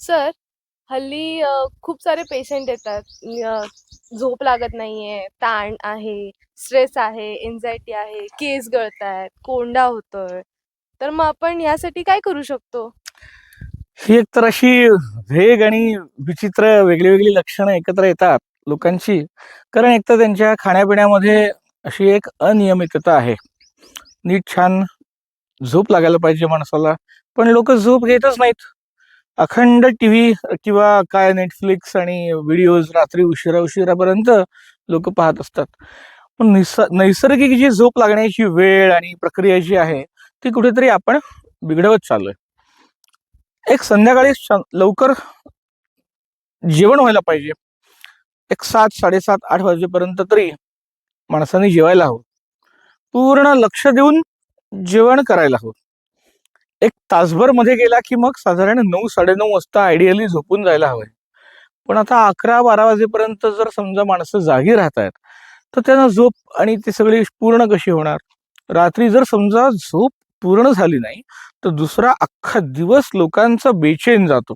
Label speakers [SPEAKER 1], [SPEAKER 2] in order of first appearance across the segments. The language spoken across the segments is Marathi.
[SPEAKER 1] सर हल्ली अ, खूप सारे पेशंट येतात. अ, झोप लागत नाहीये ताण आहे स्ट्रेस आहे एन्झायटी आहे केस गळतायत कोंडा होतोय. तर मग आपण यासाठी काय करू शकतो?
[SPEAKER 2] ही एक तर अशी वेग आणि विचित्र वेगळी वेगळी लक्षणं एकत्र येतात लोकांची. कारण एक तर त्यांच्या खाण्यापिण्यामध्ये अशी एक अनियमितता आहे. नीट छान झोप लागायला पाहिजे माणसाला. पण लोक झोप घेतच नाहीत. अखंड टी व्ही किंवा काय नेटफ्लिक्स आणि व्हिडिओज रात्री उशिरा उशिरापर्यंत लोक पाहत असतात. पण निस नैसर्गिक जी झोप लागण्याची वेळ आणि प्रक्रिया जी आहे ती कुठेतरी आपण बिघडवत चाललोय. एक संध्याकाळी लवकर जेवण व्हायला पाहिजे. एक सात साडेसात आठ वाजेपर्यंत तरी माणसाने जेवायला हवं. पूर्ण लक्ष देऊन जेवण करायला हवं. एक तासभरमध्ये गेला की मग साधारण नऊ साडेनऊ वाजता आयडियली झोपून जायला हवंय. पण आता अकरा बारा वाजेपर्यंत जर समजा माणसं जागी राहत आहेत तर त्यांना झोप आणि ती सगळी पूर्ण कशी होणार? रात्री जर समजा झोप पूर्ण झाली नाही तर दुसरा अख्खा दिवस लोकांचा बेचैन जातो.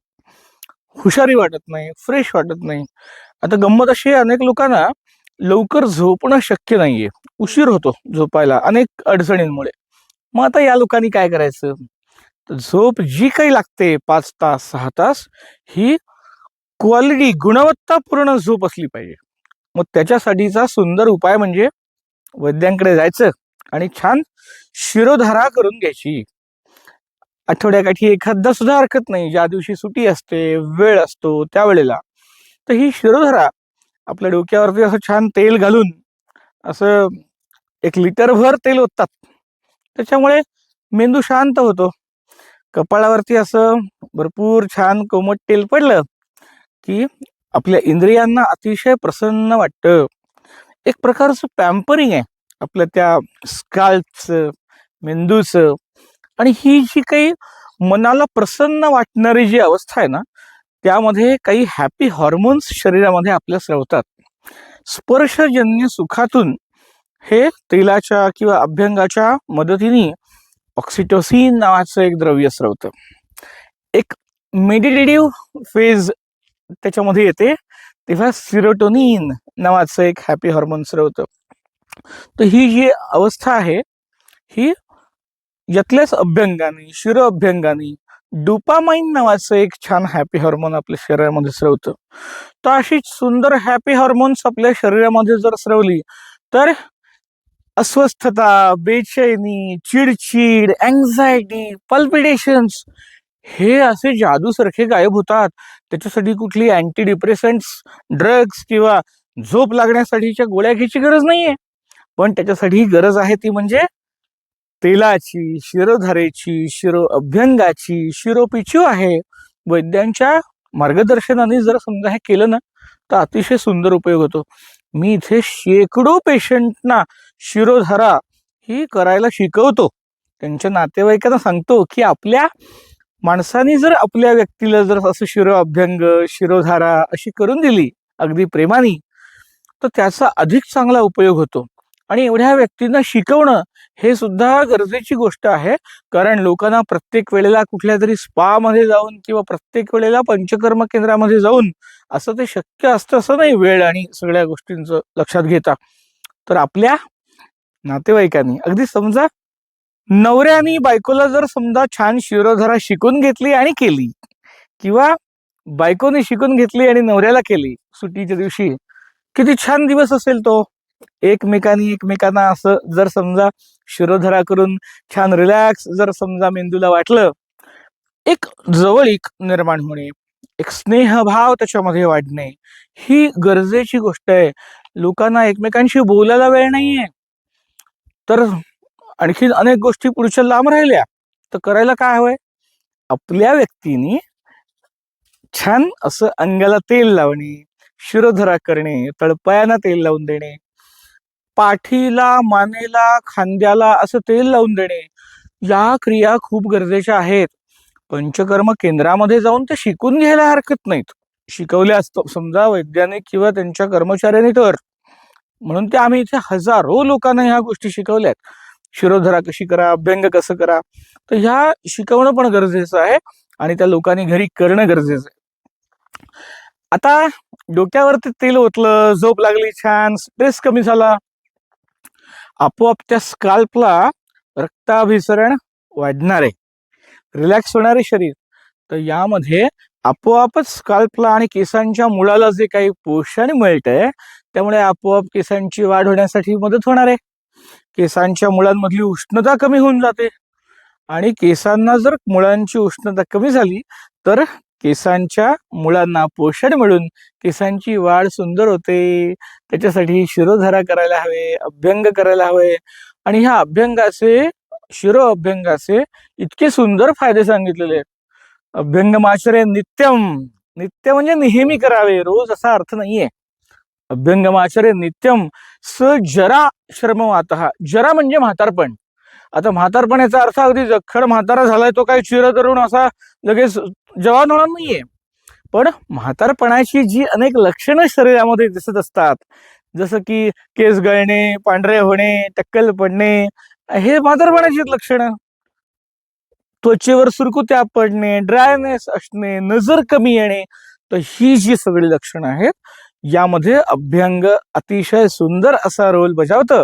[SPEAKER 2] हुशारी वाटत नाही फ्रेश वाटत नाही. आता गंमत अशी आहे, अनेक लोकांना लवकर झोपणं शक्य नाहीये. उशीर होतो झोपायला अनेक अडचणींमुळे. मग आता या लोकांनी काय करायचं? झोप जी काही लागते पाच तास सहा तास ही क्वालिटी गुणवत्तापूर्ण झोप असली पाहिजे. मग त्याच्यासाठीचा सुंदर उपाय म्हणजे वैद्यांकडे जायचं आणि छान शिरोधारा करून घ्यायची. आठवड्याकाठी एखादा सुद्धा हरकत नाही. ज्या दिवशी सुटी असते वेळ असतो त्यावेळेला तर ही शिरोधारा आपल्या डोक्यावरती असं छान तेल घालून असं एक लिटरभर तेल ओततात. त्याच्यामुळे मेंदू शांत होतो. कपाळावरती असं भरपूर छान कोमट तेल पडलं की आपल्या इंद्रियांना अतिशय प्रसन्न वाटतं. एक प्रकारचं पॅम्परिंग आहे आपल्या त्या स्काल्पचं मेंदूचं आणि ही जी काही मनाला प्रसन्न वाटणारी जी अवस्था आहे ना त्यामध्ये काही हॅपी हॉर्मोन्स शरीरामध्ये आपल्या स्रवतात. स्पर्शजन्य सुखातून हे तेलाच्या किंवा अभ्यंगाच्या मदतीने ऑक्सिटोसिन नावाचं एक द्रव्य स्रवतं एक मेडिटेटिव्ह फेज त्याच्यामध्ये येते. तेव्हा सिरोटोनिन नावाचं एक हॅपी हॉर्मोन स्रवतं तर ही जी अवस्था आहे ही यातल्याच अभ्यंगाने शिरो अभ्यंगाने डुपामाइन नावाचं एक छान हॅपी हॉर्मोन आपल्या शरीरामध्ये स्रवतं तर अशी सुंदर हॅपी हॉर्मोन्स आपल्या शरीरामध्ये जर स्रवली तर अस्वस्थता बेचैनी चिडचिड अँझायटी पल्पिटेशन्स हे असे जादूसारखे गायब होतात. त्याच्यासाठी कुठली अँटी डिप्रेसंट्स ड्रग्स किंवा झोप लागण्यासाठीच्या गोळ्या घ्यायची गरज नाहीये. पण त्याच्यासाठी गरज आहे ती म्हणजे तेलाची शिरोधारेची शिरो अभ्यंगाची शिरोपिचू आहे. वैद्यांच्या मार्गदर्शनाने जर समजा हे केलं ना तर अतिशय सुंदर उपयोग होतो. मी इथे शेकडो पेशंटना शिरोधारा ही करायला शिकवतो. त्यांच्या नातेवाईकांना सांगतो की आपल्या माणसाने जर आपल्या व्यक्तीला जर असं शिरो अभ्यंग शिरोधारा अशी करून दिली अगदी प्रेमाने तर त्याचा अधिक चांगला उपयोग होतो. आणि एवढ्या व्यक्तींना शिकवणं हे सुद्धा गरजेची गोष्ट आहे. कारण लोकांना प्रत्येक वेळेला कुठल्या तरी स्पा मध्ये जाऊन किंवा प्रत्येक वेळेला पंचकर्म केंद्रामध्ये जाऊन असं ते शक्य असतं असं नाही वेळ आणि सगळ्या गोष्टींचं लक्षात घेता. तर आपल्या नातेवाईकांनी. अगदी समजा नवऱ्यानी बायकोला जर समजा छान शिरोधारा शिकून घेतली आणि केली किंवा बायकोने शिकून घेतली आणि नवऱ्याला केली सुट्टीच्या दिवशी किती छान दिवस असेल तो. एकमेकांनी एकमेकांना असं जर समजा शिरोधरा करून छान रिलॅक्स जर समजा मेंदूला वाटलं एक जवळीक निर्माण होणे एक स्नेहभाव त्याच्यामध्ये वाढणे ही गरजेची गोष्ट आहे. लोकांना एकमेकांशी बोलायला वेळ नाहीये. तर आणखी अनेक गोष्टी पुढच्या लांब राहिल्या. तर करायला काय हवंय? आपल्या व्यक्तीने छान असं अंगाला तेल लावणे शिरोधरा करणे तळपायांना तेल लावून देणे पाठीला मानेला खांद्याला असं तेल लावून देणे. या क्रिया खूप गरजेच्या आहेत. पंचकर्म केंद्रामध्ये जाऊन ते शिकून घ्यायला हरकत नाहीत. शिकवल्या असतो. समजा वैज्ञानिक किंवा त्यांच्या कर्मचाऱ्यांनी तर. म्हणून ते आम्ही इथे हजारो लोकांना ह्या गोष्टी शिकवल्यात. शिरोधरा कशी करा अभ्यंग कसं करा तर ह्या शिकवणं पण गरजेचं आहे आणि त्या लोकांनी घरी करणं गरजेचं आहे. आता डोक्यावरती तेल ओतलं झोप लागली छान स्ट्रेस कमी झाला. आपोआप त्या स्काल्पला रक्ताभिसरण वाढणार. आहे रिलॅक्स होणारे शरीर. तर यामध्ये आपोआपच स्काल्पला आणि केसांच्या मुळाला जे काही पोषण मिळतंय त्यामुळे आपोआप केसांची वाढ होण्यासाठी मदत होणार आहे. केसांच्या मुळांमधली उष्णता कमी होऊन जाते. आणि केसांना जर मुळांची उष्णता कमी झाली तर केसांच्या मुळांना पोषण मिळून केसांची वाढ सुंदर होते. त्याच्यासाठी शिरोधारा करायला हवे अभ्यंग करायला हवे. आणि ह्या अभ्यंगाचे शिरो अभ्यंगाचे इतके सुंदर फायदे सांगितलेले आहेत. अभ्यंगमाचरे नित्यम. नित्य म्हणजे नेहमी करावे. रोज असा अर्थ नाहीये. अभ्यंगमाचरे नित्यम. स जरा श्रमवात जरा म्हणजे म्हातारपण. आता म्हातारपण याचा अर्थ अगदी जखड म्हातारा झालाय तो काही चिर तरुण असा लगेच जवान होणार नाहीये. पण म्हातारपणाची जी अनेक लक्षणं शरीरामध्ये दिसत असतात जसं की केस गळणे पांढरे होणे टक्कल पडणे हे म्हातारपणाची लक्षणं. त्वचेवर सुरकुत्या पडणे ड्रायनेस असणे नजर कमी येणे तर ही जी सगळी लक्षणं आहेत यामध्ये अभ्यंग अतिशय सुंदर असा रोल बजावतं.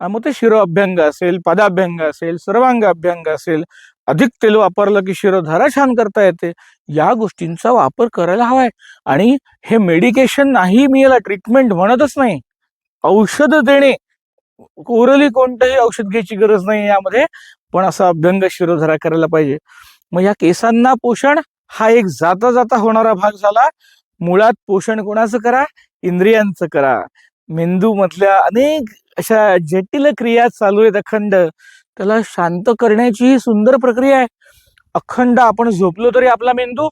[SPEAKER 2] मग ते शिरो अभ्यंग असेल पदाभ्यंग असेल सर्वांग अभ्यंग असेल अधिक तेल वापरलं की शिरोधारा छान करता येते. या गोष्टींचा वापर करायला हवाय. आणि हे मेडिकेशन नाही मी याला ट्रीटमेंट म्हणतच नाही. औषध देणे. ओरली कोणतंही औषध घ्यायची गरज नाही यामध्ये. पण असा अभ्यंग शिरोधारा करायला पाहिजे. मग या केसांना पोषण हा एक जाता जाता होणारा भाग झाला. मुळात पोषण कोणाचं करा? इंद्रियांचं करा. मेंदू मधल्या अनेक अशा जटिल क्रिया चालू आहेत अखंड. त्याला शांत करण्याची ही सुंदर प्रक्रिया आहे. अखंड आपण झोपलो तरी आपला मेंदू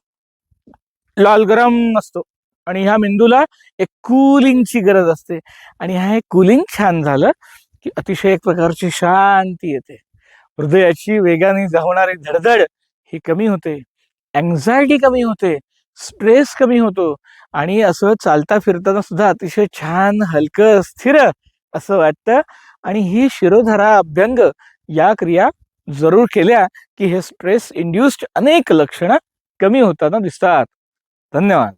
[SPEAKER 2] लाल गरम नसतो. आणि ह्या मेंदूला एक कुलिंगची गरज असते. आणि ह्या कुलिंग छान झालं की अतिशय एक प्रकारची शांती येते. हृदयाची वेगाने धावणारी धडधड ही कमी होते. अँझायटी कमी होते. स्ट्रेस कमी होतो. आणि असं चालता फिरताना सुद्धा अतिशय छान हलकं स्थिर असं वाटतं. आणि ही शिरोधारा अभ्यंग या क्रिया जरूर केल्या की हे स्ट्रेस इंड्युस्ड अनेक लक्षणं कमी होताना दिसतात. धन्यवाद.